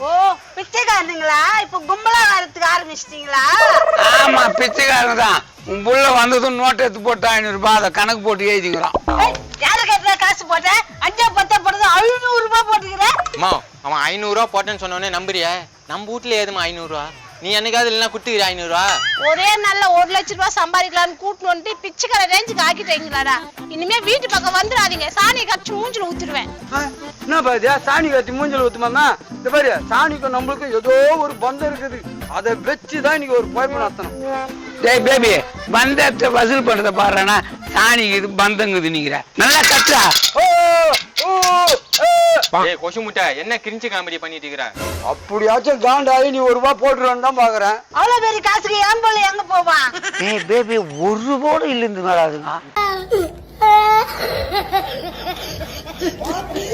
ஓ பிச்சைக்காரனுங்களா? இப்ப கும்பலா வரத்துக்கு ஆரம்பிச்சிட்டீங்களா? ஆமா பிச்சைக்காரங்க தான் உன் புள்ள வந்ததும் நோட் எடுத்து போட்டு ஐநூறு ரூபாய் அதை கணக்கு போட்டு எழுதிக்கிறான் ஏய், யாரு கேட்டா காசு போட்ட அஞ்சா பத்தா போட்டது ஐநூறு ரூபாய் போட்டுக்கிற? அம்மா அவன் ஐநூறுரூவா போட்டேன்னு சொன்னோடனே நம்புறியா? நம்ம வீட்ல ஏதுமா ஐநூறுரூவா நீ என்னைக்காவது இல்லைன்னா குட்டுக்கிற ஐநூறுரூவா ஒரே நல்ல ஒரு லட்ச ரூபாய் சம்பாதிக்கலாம்னு கூட்டிட்டு வந்து பிச்சைக்கார ரேஞ்சுக்கு ஆக்கிட்டீங்களாடா இனிமே வீட்டு பக்கம் வந்துடாதீங்க. சாணியை கடிச்சு மூஞ்சில ஊத்திடுவேன் என்ன பாத்தியா? சாணி கட்டி மூஞ்சல் ஊத்துமாமா இந்த பாரு சாணிக்கும் நம்மளுக்கும் ஏதோ ஒரு பந்தம் இருக்குது. அதை வச்சுதான் இன்னைக்கு ஒரு பைப்பு நடத்தணும். டேய் பேபி பந்தத்தை வசூல் பண்றத பாடுறானா சாணிக்கு இது பந்தங்குது நீங்கிற நல்லா ஏ. ஏய் கொசு முட்டை என்ன கிரிஞ்சு காமெடி பண்ணிட்டு இருக்கிற? அப்படியாச்சும் காண்டாயி நீ ஒரு ரூபாய் போட்டுருவான்னு தான் பாக்குறேன். அவ்வளவு பெரிய காசுக்கு ஏன் போல எங்க போவான் ஏய் பேபி ஒரு ரூபோட இல்லைந்து வராதுங்க